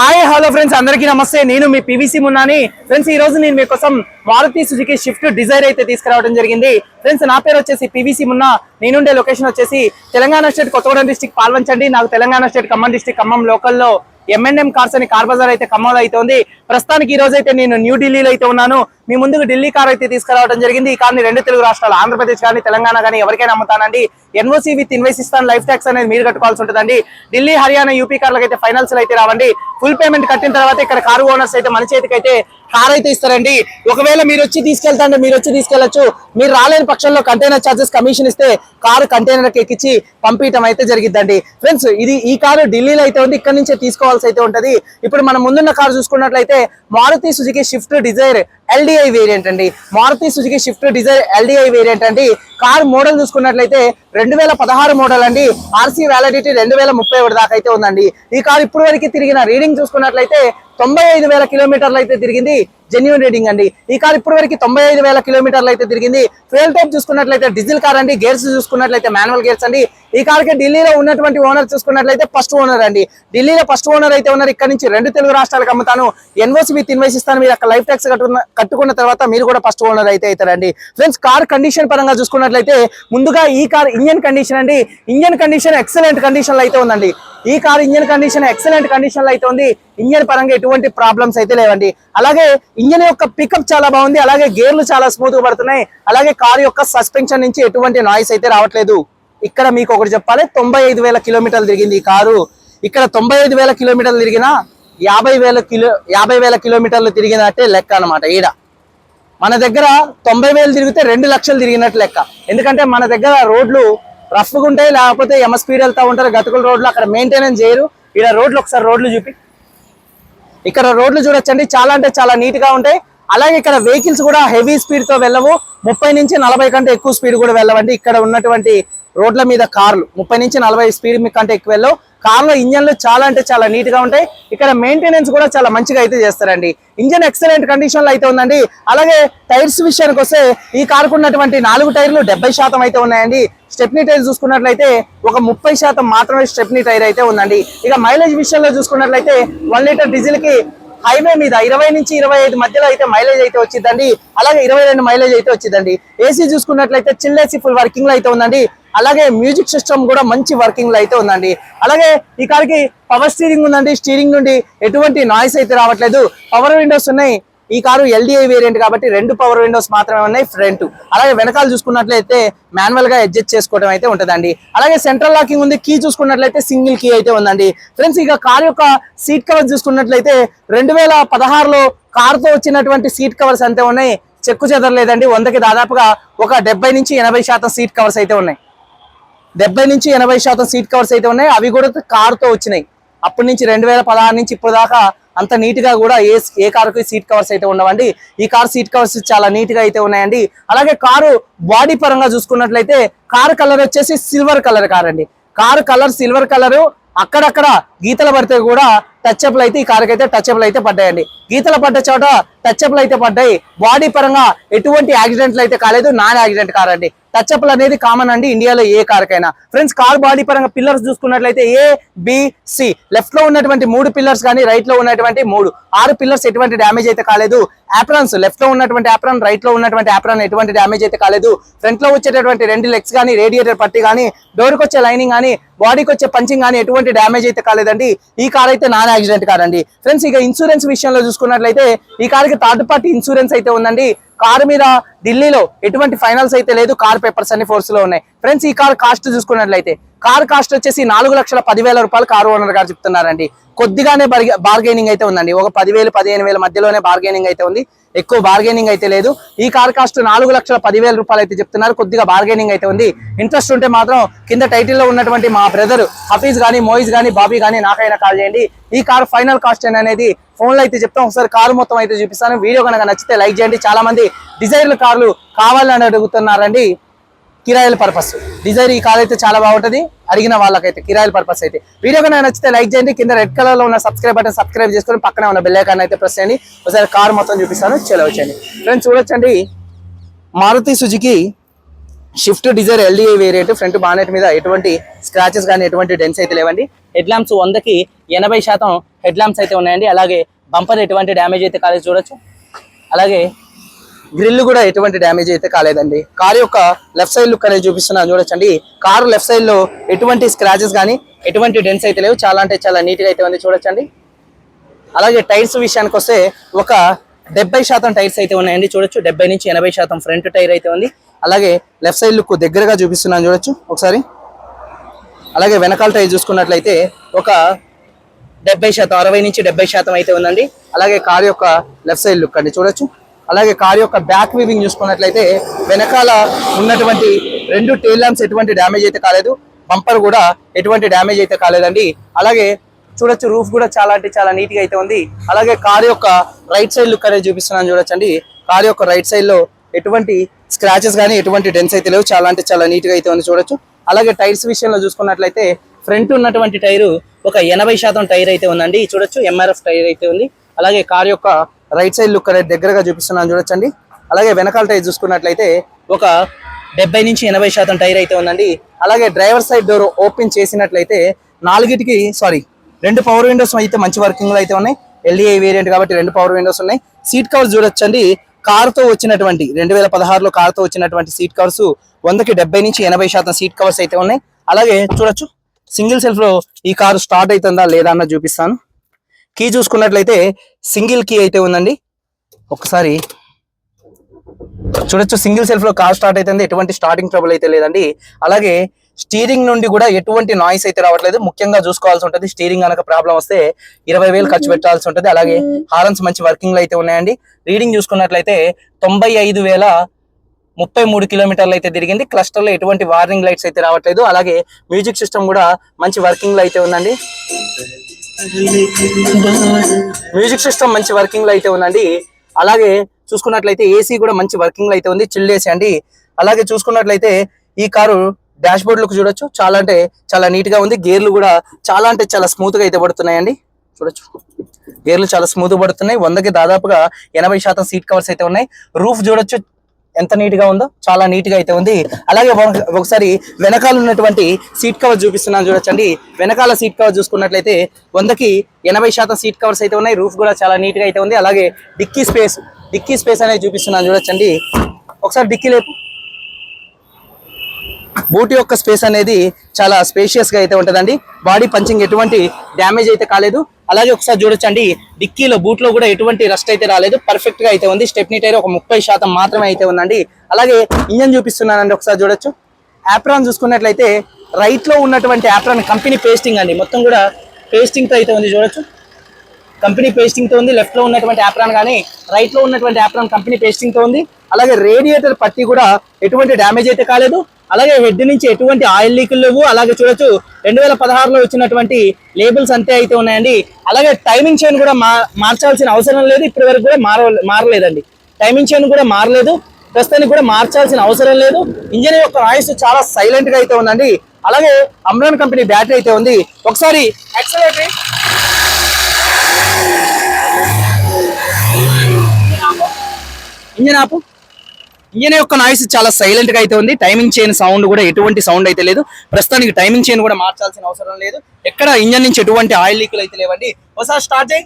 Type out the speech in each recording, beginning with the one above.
Hi hello friends అందరికీ నమస్తే. నేను మీ పివిసి మున్నాని. ఫ్రెండ్స్ ఈ రోజు నేను మీకోసం మారుతి సుజుకి షిఫ్ట్ డిజైర్ అయితే తీసుకురావడం జరిగింది. ఫ్రెండ్స్ నా పేరు వచ్చేసి పివిసి మున్నా. నేనుండే లొకేషన్ వచ్చేసి తెలంగాణ స్టేట్ కొత్తగూడెం డిస్టిక్ పాల్వంచండి. నాకు తెలంగాణ స్టేట్ ఖమ్మం డిస్టిక్ ఖమ్మం లోకల్లో ఎంఎన్ఎం కార్స్ అని కార్ బజార్ అయితే ఖమ్మంలో అయితే ఉంది. ప్రస్తుతానికి ఈ రోజు అయితే నేను న్యూఢిల్లీలో అయితే ఉన్నాను. మీ ముందుకు ఢిల్లీ కార్ అయితే తీసుకురావడం జరిగింది. ఈ కార్ని రెండు తెలుగు రాష్ట్రాలు ఆంధ్రప్రదేశ్ కానీ తెలంగాణ కానీ ఎవరికైనా అమ్ముతానండి. ఎన్ఓసి విత్ ఇన్వెస్ట్ ఇస్తాను లైఫ్ ట్యాక్స్ అనేది మీరు కట్టుకోవాల్సి ఉంటుందండి. ఢిల్లీ హర్యానా యూపీ కార్లకు అయితే ఫైనల్స్ అయితే రావండి. ఫుల్ పేమెంట్ కట్టిన తర్వాత ఇక్కడ కారు ఓనర్స్ అయితే మన చేతికి అయితే కార్ అయితే ఇస్తారండి. ఒకవేళ మీరు వచ్చి తీసుకెళ్తాంటే మీరు వచ్చి తీసుకెళ్ళొచ్చు మీరు రాలేని పక్షంలో కంటైనర్ చార్జెస్ కమిషన్ ఇస్తే కారు కంటైనర్ ఎక్కించి పంపించడం అయితే జరిగిద్దండి. ఫ్రెండ్స్ ఇది ఈ కారు ఢిల్లీలో అయితే ఉంది. ఇక్కడ నుంచే తీసుకోవాల్సి అయితే ఉంటది. ఇప్పుడు మనం ముందున్న కారు చూసుకున్నట్లయితే Maruti Suzuki Swift Dzire LDI variant అండి. Maruti Suzuki Swift Dzire LDI variant అండి. కార్ మోడల్ చూసుకున్నట్లయితే రెండు వేల పదహారు మోడల్ అండి. ఆర్సీ వ్యాలిడిటీ రెండు వేల ముప్పై ఒకటి దాకా అయితే ఉందండి. ఈ కార్ ఇప్పుడు వరకు తిరిగిన రీడింగ్ చూసుకున్నట్లయితే తొంభై ఐదు వేల కిలోమీటర్లు అయితే తిరిగింది. జెన్యున్ రీడింగ్ అండి. ఈ కార్ ఇప్పుడు వరకు తొంభై ఐదు వేల కిలోమీటర్లు అయితే తిరిగింది. ఫ్యూల్ టైప్ చూసుకున్నట్లయితే డీజిల్ కార్ అండి. గేర్స్ చూసుకున్నట్లయితే మాన్యువల్ గేర్స్ అండి. ఈ కార్కి ఢిల్లీలో ఉన్నటువంటి ఓనర్ చూసుకున్నట్లయితే ఫస్ట్ ఓనర్ అండి. ఢిల్లీలో ఫస్ట్ ఓనర్ అయితే ఉన్నారు. ఇక్కడ నుంచి రెండు తెలుగు రాష్ట్రాలకు అమ్ముతాను. ఎన్ఓసి విత్ ఇన్వెస్ట్ ఇస్తాను మీరు అక్కడ లైఫ్ ట్యాక్స్ కట్టుకున్న కట్టుకున్న తర్వాత మీరు కూడా ఫస్ట్ ఓనర్ అయితే అవుతారండి. ఫ్రెండ్స్ కార్ కండిషన్ పరంగా చూసుకున్నట్లయితే ముందుగా ఈ కార్ ఇంజన్ కండిషన్ అండి. ఇంజన్ కండిషన్ ఎక్సలెంట్ కండిషన్లో అయితే ఉందండి. ఈ కార్ ఇంజన్ కండిషన్ ఎక్సలెంట్ కండిషన్లో అయితే ఉంది. ఇంజన్ పరంగా ఎటువంటి ప్రాబ్లమ్స్ అయితే లేవండి. అలాగే ఇంజన్ యొక్క పికప్ చాలా బాగుంది. అలాగే గేర్లు చాలా స్మూత్గా పడుతున్నాయి. అలాగే కార్ యొక్క సస్పెన్షన్ నుంచి ఎటువంటి నాయిస్ అయితే రావట్లేదు. ఇక్కడ మీకు ఒకటి చెప్పాలి. తొంభై ఐదు వేల కిలోమీటర్లు తిరిగింది ఈ కారు. ఇక్కడ తొంభై ఐదు వేల కిలోమీటర్లు తిరిగినా యాభై వేల కిలో యాభై వేల కిలోమీటర్లు తిరిగినట్టే లెక్క అనమాట ఈడ. మన దగ్గర తొంభై వేలు తిరిగితే రెండు లక్షలు తిరిగినట్టు లెక్క. ఎందుకంటే మన దగ్గర రోడ్లు రఫ్గా ఉంటాయి లేకపోతే ఎమ స్పీడ్ వెళ్తా ఉంటారు గతుకుల రోడ్లు అక్కడ మెయింటెనెన్స్ చేయరు. ఇక్కడ రోడ్లు ఒకసారి రోడ్లు చూపి. ఇక్కడ రోడ్లు చూడొచ్చండి చాలా అంటే చాలా నీట్గా ఉంటాయి. అలాగే ఇక్కడ వెహికల్స్ కూడా హెవీ స్పీడ్తో వెళ్ళవు. ముప్పై నుంచి నలభై కంటే ఎక్కువ స్పీడ్ కూడా వెళ్ళవండి. ఇక్కడ ఉన్నటువంటి రోడ్ల మీద కార్లు ముప్పై నుంచి నలభై స్పీడ్ కంటే ఎక్కువ వెళ్ళవు కార్లో ఇంజన్లు చాలా అంటే చాలా నీట్గా ఉంటాయి. ఇక్కడ మెయింటెనెన్స్ కూడా చాలా మంచిగా అయితే చేస్తారండి. ఇంజన్ ఎక్సలెంట్ కండిషన్లో అయితే ఉందండి. అలాగే టైర్స్ విషయానికి వస్తే ఈ కారుకు ఉన్నటువంటి నాలుగు టైర్లు డెబ్బై శాతం అయితే ఉన్నాయండి. స్టెప్నీ టైర్ చూసుకున్నట్లయితే ఒక ముప్పై శాతం మాత్రమే స్టెప్నీ టైర్ అయితే ఉందండి. ఇక మైలేజ్ విషయంలో చూసుకున్నట్లయితే వన్ లీటర్ డీజిల్కి హైవే మీద ఇరవై నుంచి ఇరవై ఐదు మధ్యలో అయితే మైలేజ్ అయితే వచ్చిందండి. అలాగే ఇరవై రెండు మైలేజ్ అయితే వచ్చిందండి. ఏసీ చూసుకున్నట్లయితే చిల్ ఏసీ ఫుల్ వర్కింగ్లో అయితే ఉందండి. అలాగే మ్యూజిక్ సిస్టమ్ కూడా మంచి వర్కింగ్లో అయితే ఉందండి. అలాగే ఈ కార్కి పవర్ స్టీరింగ్ ఉందండి. స్టీరింగ్ నుండి ఎటువంటి నాయిస్ అయితే రావట్లేదు. పవర్ విండోస్ ఉన్నాయి. ఈ కారు ఎల్డిఐ వేరియంట్ కాబట్టి రెండు పవర్ విండోస్ మాత్రమే ఉన్నాయి ఫ్రంట్ అలాగే వెనకాల చూసుకున్నట్లయితే మాన్యువల్గా అడ్జస్ట్ చేసుకోవడం అయితే ఉంటుందండి. అలాగే సెంట్రల్ లాకింగ్ ఉంది. కీ చూసుకున్నట్లయితే సింగిల్ కీ అయితే ఉందండి. ఫ్రెండ్స్ ఇక కార్ యొక్క సీట్ కవర్ చూసుకున్నట్లయితే రెండు వేల పదహారులో కారుతో వచ్చినటువంటి సీట్ కవర్స్ అంతే ఉన్నాయి. చెక్కు చెదరలేదండి. వందకి దాదాపుగా ఒక డెబ్బై నుంచి ఎనభై శాతం సీట్ కవర్స్ అయితే ఉన్నాయి. డెబ్బై నుంచి ఎనభై శాతం సీట్ కవర్స్ అయితే ఉన్నాయి. అవి కూడా కారుతో వచ్చినాయి. అప్పటి నుంచి రెండు వేల పదహారు నుంచి ఇప్పుడు దాకా అంత నీట్గా కూడా ఏ ఏ కారుకి సీట్ కవర్స్ అయితే ఉండవండి. ఈ కార్ సీట్ కవర్స్ చాలా నీట్గా అయితే ఉన్నాయండి. అలాగే కారు బాడీ పరంగా చూసుకున్నట్లయితే కారు కలర్ వచ్చేసి సిల్వర్ కలర్ కార్ అండి కారు కలర్ సిల్వర్ కలర్ అక్కడక్కడ గీతలు పడితే కూడా టచ్అప్లు అయితే ఈ కారుకి అయితే టచ్అప్లు అయితే పడ్డాయండి. గీతలు పడ్డ చోట టచ్అప్లు అయితే పడ్డాయి. బాడీ పరంగా ఎటువంటి యాక్సిడెంట్లు అయితే కాలేదు. నాన్ యాక్సిడెంట్ కార్ అండి టచ్అప్లు అనేది కామన్ అండి. ఇండియాలో ఏ కార్కైనా. ఫ్రెండ్స్ కార్ బాడీ పరంగా పిల్లర్స్ చూసుకున్నట్లయితే ఏ బిసి లెఫ్ట్లో ఉన్నటువంటి మూడు పిల్లర్స్ కానీ రైట్లో ఉన్నటువంటి మూడు. ఆరు పిల్లర్స్ ఎటువంటి డ్యామేజ్ అయితే కాలేదు. ఆప్రాన్స్ లెఫ్ట్లో ఉన్నటువంటి ఆప్రాన్ రైట్లో ఉన్నటువంటి ఆప్రాన్ ఎటువంటి డ్యామేజ్ అయితే కాలేదు. ఫ్రంట్లో వచ్చేటటువంటి రెండు లెగ్స్ కానీ రేడియేటర్ పట్టి కానీ డోర్కి వచ్చే లైనింగ్ కానీ బాడీకి వచ్చే పంచింగ్ కానీ ఎటువంటి డ్యామేజ్ అయితే కాలేదండి. ఈ కార్ అయితే నాన్ యాక్సిడెంట్ కార్ అండి. ఫ్రెండ్స్ ఇక ఇన్సూరెన్స్ విషయంలో చూసుకున్నట్లయితే ఈ కార్కి థర్డ్ పార్టీ ఇన్సూరెన్స్ అయితే ఉందండి. కారు మీద ఢిల్లీలో ఎటువంటి ఫైనల్స్ అయితే లేదు. కార్ పేపర్స్ అన్ని ఫోర్స్లో ఉన్నాయి. ఫ్రెండ్స్ ఈ కార్ కాస్ట్ చూసుకున్నట్లయితే కార్ కాస్ట్ వచ్చేసి నాలుగు లక్షల పదివేల రూపాయలు కారు ఓనర్ గారు చెప్తున్నారండి. కొద్దిగానే బార్గెనింగ్ అయితే ఉందండి. ఒక పదివేలు పదిహేను వేల మధ్యలోనే బార్గెనింగ్ అయితే ఉంది. ఎక్కువ బార్గెనింగ్ అయితే లేదు. ఈ కార్ కాస్ట్ నాలుగు లక్షల పదివేల రూపాయలు అయితే చెప్తున్నారు. కొద్దిగా బార్గెనింగ్ అయితే ఉంది. ఇంట్రెస్ట్ ఉంటే మాత్రం కింద టైటిల్లో ఉన్నటువంటి మా బ్రదర్ హఫీజ్ గానీ మోయిజ్ గానీ బాబీ గానీ నాకైనా కాల్ చేయండి. ఈ కార్ ఫైనల్ కాస్ట్ అనేది ఫోన్లో అయితే చెప్తాం. ఒకసారి కారు మొత్తం అయితే చూపిస్తాను. వీడియో కనుక నచ్చితే లైక్ చేయండి. చాలా మంది డిజైర్ల కార్లు కావాలని అడుగుతున్నారండి. కిరాయిల పర్పస్. డిజైర్ ఈ కార్ అయితే చాలా బాగుంటుంది. అడిగిన వాళ్ళకైతే కిరాయిల పర్పస్ అయితే. వీడియో కన్నా నచ్చితే లైక్ చేయండి. కింద రెడ్ కలర్లో ఉన్న సబ్స్క్రైబ్ బటన్ సబ్స్క్రైబ్ చేసుకొని పక్కనే ఉన్న బెల్ అయితే ప్రెస్ చేయండి. ఒకసారి కార్ మొత్తం చూపిస్తాను. చెలవచ్చండి ఫ్రెండ్స్ చూడొచ్చండి. Maruti Suzuki Swift Dzire LDI variant front bonnet మీద ఎటువంటి స్క్రాచెస్ కానీ ఎటువంటి డెన్స్ అయితే లేవండి. హెడ్ ల్యాంప్స్ వందకి ఎనభై శాతం హెడ్ ల్యాంప్స్ అయితే ఉన్నాయండి. అలాగే బంపర్ ఎటువంటి డ్యామేజ్ అయితే కాలేదు. చూడొచ్చు. అలాగే గ్రిల్ కూడా ఎటువంటి డ్యామేజ్ అయితే కాలేదండి. కార్ యొక్క లెఫ్ట్ సైడ్ లుక్ అనేది చూపిస్తున్నాను చూడొచ్చండి. కారు లెఫ్ట్ సైడ్లో ఎటువంటి స్క్రాచెస్ కానీ ఎటువంటి డెన్స్ అయితే లేవు. చాలా అంటే చాలా నీట్గా అయితే ఉంది చూడొచ్చండి. అలాగే టైర్స్ విషయానికి వస్తే ఒక డెబ్బై శాతం టైర్స్ అయితే ఉన్నాయండి చూడొచ్చు. డెబ్బై నుంచి ఎనభై శాతం ఫ్రంట్ టైర్ అయితే ఉంది. అలాగే లెఫ్ట్ సైడ్ లుక్ దగ్గరగా చూపిస్తున్నాను చూడొచ్చు. ఒకసారి. అలాగే వెనకాల టైర్ చూసుకున్నట్లయితే ఒక డెబ్బై శాతం అరవై నుంచి డెబ్బై శాతం అయితే ఉందండి. అలాగే కార్ యొక్క లెఫ్ట్ సైడ్ లుక్ అండి చూడొచ్చు. అలాగే కార్ యొక్క బ్యాక్ వీవింగ్ చూసుకున్నట్లయితే వెనకాల ఉన్నటువంటి రెండు టైల్ ల్యాంప్స్ ఎటువంటి డ్యామేజ్ అయితే కాలేదు. బంపర్ కూడా ఎటువంటి డ్యామేజ్ అయితే కాలేదండి. అలాగే చూడొచ్చు రూఫ్ కూడా చాలా అంటే చాలా నీట్గా అయితే ఉంది. అలాగే కార్ యొక్క రైట్ సైడ్ లుక్ అనేది చూపిస్తున్నాను చూడొచ్చండి. కార్ యొక్క రైట్ సైడ్లో ఎటువంటి స్క్రాచెస్ కానీ ఎటువంటి డెన్స్ అయితే లేవు. చాలా అంటే చాలా నీట్గా అయితే ఉంది చూడొచ్చు. అలాగే టైర్స్ విషయంలో చూసుకున్నట్లయితే ఫ్రంట్ ఉన్నటువంటి టైరు ఒక ఎనభై శాతం టైర్ అయితే ఉందండి. చూడొచ్చు ఎంఆర్ఎఫ్ టైర్ అయితే ఉంది. అలాగే కార్ యొక్క రైట్ సైడ్ లుక్ అనేది దగ్గరగా చూపిస్తున్నాను చూడొచ్చండి. అలాగే వెనకాల టైర్ చూసుకున్నట్లయితే ఒక డెబ్బై నుంచి ఎనభై శాతం టైర్ అయితే ఉందండి. అలాగే డ్రైవర్ సైడ్ డోర్ ఓపెన్ చేసినట్లయితే నాలుగిటికి సారీ రెండు పవర్ విండోస్ అయితే మంచి వర్కింగ్లో అయితే ఉన్నాయి. ఎల్ఈఐ వేరియంట్ కాబట్టి రెండు పవర్ విండోస్ ఉన్నాయి. సీట్ కవర్స్ చూడొచ్చండి. కార్తో వచ్చినటువంటి రెండు వేల పదహారులో కార్తో వచ్చినటువంటి సీట్ కవర్స్ వందకి డెబ్బై నుంచి ఎనభై శాతం సీట్ కవర్స్ అయితే ఉన్నాయి. అలాగే చూడొచ్చు సింగిల్ సెల్ఫ్లో ఈ కారు స్టార్ట్ అవుతుందా లేదా అన్న చూపిస్తాను. కీ చూసుకున్నట్లయితే సింగిల్ కీ అయితే ఉందండి. ఒకసారి చూడొచ్చు సింగిల్ సెల్ఫ్లో కార్ స్టార్ట్ అయితే ఎటువంటి స్టార్టింగ్ ట్రబుల్ అయితే లేదండి. అలాగే స్టీరింగ్ నుండి కూడా ఎటువంటి నాయిస్ అయితే రావట్లేదు. ముఖ్యంగా చూసుకోవాల్సి ఉంటుంది స్టీరింగ్ కనుక ప్రాబ్లం వస్తే ఇరవై వేలు ఖర్చు పెట్టాల్సి ఉంటుంది. అలాగే హారన్స్ మంచి వర్కింగ్లో అయితే ఉన్నాయండి. రీడింగ్ చూసుకున్నట్లయితే తొంభై ఐదు వేల ముప్పై మూడు కిలోమీటర్లు అయితే తిరిగింది. క్లస్టర్లో ఎటువంటి వార్నింగ్ లైట్స్ అయితే రావట్లేదు. అలాగే మ్యూజిక్ సిస్టమ్ కూడా మంచి వర్కింగ్లో అయితే ఉందండి. మ్యూజిక్ సిస్టమ్ మంచి వర్కింగ్లో అయితే ఉందండి. అలాగే చూసుకున్నట్లయితే ఏసీ కూడా మంచి వర్కింగ్లో అయితే ఉంది. చిల్డ్ ఏసీ అండి. అలాగే చూసుకున్నట్లయితే ఈ కారు డాష్ బోర్డ్లో చూడొచ్చు. చాలా అంటే చాలా నీట్గా ఉంది. గేర్లు కూడా చాలా అంటే చాలా స్మూత్గా అయితే పడుతున్నాయండి. చూడొచ్చు. గేర్లు చాలా స్మూత్ పడుతున్నాయి. వందకి దాదాపుగా ఎనభై శాతం సీట్ కవర్స్ అయితే ఉన్నాయి. రూఫ్ చూడొచ్చు. ఎంత నీట్గా ఉందో చాలా నీట్గా అయితే ఉంది. అలాగే ఒకసారి వెనకాల ఉన్నటువంటి సీట్ కవర్ చూపిస్తున్నాను చూడొచ్చండి. వెనకాల సీట్ కవర్ చూసుకున్నట్లయితే వందకి ఎనభై శాతం సీట్ కవర్స్ అయితే ఉన్నాయి. రూఫ్ కూడా చాలా నీట్గా అయితే ఉంది. అలాగే డిక్కీ స్పేస్ డిక్కీ స్పేస్ అనేది చూపిస్తున్నాను చూడొచ్చండి. ఒకసారి డిక్కీ లేపు. బూట్ యొక్క స్పేస్ అనేది చాలా స్పేషియస్గా అయితే ఉంటుందండి. బాడీ పంచింగ్ ఎటువంటి డ్యామేజ్ అయితే కాలేదు. అలాగే ఒకసారి చూడొచ్చండి డిక్కీలో బూట్లో కూడా ఎటువంటి రస్ట్ అయితే రాలేదు. పర్ఫెక్ట్గా అయితే ఉంది. స్టెప్నీ టైర్ ఒక ముప్పై శాతం మాత్రమే అయితే ఉందండి. అలాగే ఇంజన్ చూపిస్తున్నానండి ఒకసారి చూడొచ్చు. యాప్రాన్ చూసుకున్నట్లయితే రైట్లో ఉన్నటువంటి యాప్రాన్ కంపెనీ పేస్టింగ్ అండి. మొత్తం కూడా పేస్టింగ్తో అయితే ఉంది చూడొచ్చు. కంపెనీ పేస్టింగ్తో ఉంది. లెఫ్ట్లో ఉన్నటువంటి యాప్రాన్ కానీ రైట్లో ఉన్నటువంటి యాప్రాన్ కంపెనీ పేస్టింగ్తో ఉంది. అలాగే రేడియేటర్ పట్టి కూడా ఎటువంటి డ్యామేజ్ అయితే కాలేదు. అలాగే హెడ్ నుంచి ఎటువంటి ఆయిల్ లీకులు లేవు. అలాగే చూడొచ్చు రెండు వేల పదహారులో వచ్చినటువంటి లేబుల్స్ అంతే అయితే ఉన్నాయండి. అలాగే టైమింగ్ చైన్ కూడా మా మార్చాల్సిన అవసరం లేదు. ఇప్పటి వరకు కూడా మార మారలేదండి. టైమింగ్ చైన్ కూడా మారలేదు. ప్రస్తుతానికి కూడా మార్చాల్సిన అవసరం లేదు. ఇంజన్ యొక్క నాయిస్ చాలా సైలెంట్గా అయితే ఉందండి. అలాగే అమ్రాన్ కంపెనీ బ్యాటరీ అయితే ఉంది. ఒకసారి యాక్సలేటరీ ఇంజన్ ఆపు. ఈయన యొక్క నాయిస్ చాలా సైలెంట్గా అయితే ఉంది. టైమింగ్ చైన్ సౌండ్ కూడా ఎటువంటి సౌండ్ అయితే లేదు. ప్రస్తుతానికి టైమింగ్ చైన్ కూడా మార్చాల్సిన అవసరం లేదు. ఎక్కడ ఇంజన్ నుంచి ఎటువంటి ఆయిల్ లీకులు అయితే లేవండి. ఒకసారి స్టార్ట్ చేయి.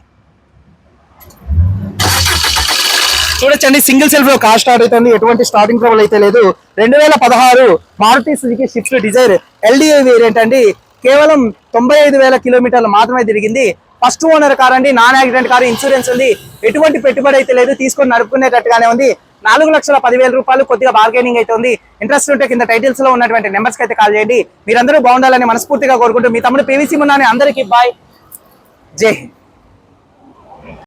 చూడొచ్చండి సింగిల్ సెల్ఫ్లో కార్ స్టార్ట్ అవుతుంది. ఎటువంటి స్టార్టింగ్ ట్రబుల్ అయితే లేదు. రెండు వేల పదహారు Maruti Suzuki Swift Dzire LDI variant అండి. కేవలం తొంభై ఐదు వేల కిలోమీటర్లు మాత్రమే తిరిగింది. ఫస్ట్ ఓనర్ కార్ అండి. నాన్ యాక్సిడెంట్ కార్ ఇన్సూరెన్స్ ఉంది. ఎటువంటి పెట్టుబడి అయితే లేదు. తీసుకొని నడుపుకునేటట్టుగానే ఉంది. నాలుగు లక్షల పదివేల రూపాయలు కొద్దిగా బార్గెనింగ్ అయితే ఉంది. ఇంట్రెస్ట్ ఉంటే కింద టైటిల్స్లో ఉన్నటువంటి నెంబర్స్కి అయితే కాల్ చేయండి. మీరందరూ బాగుండాలని మనస్ఫూర్తిగా కోరుకుంటూ మీ తమ్ముడు పీవీసీ మున్నాని అందరికీ బాయ్ జై హింద్.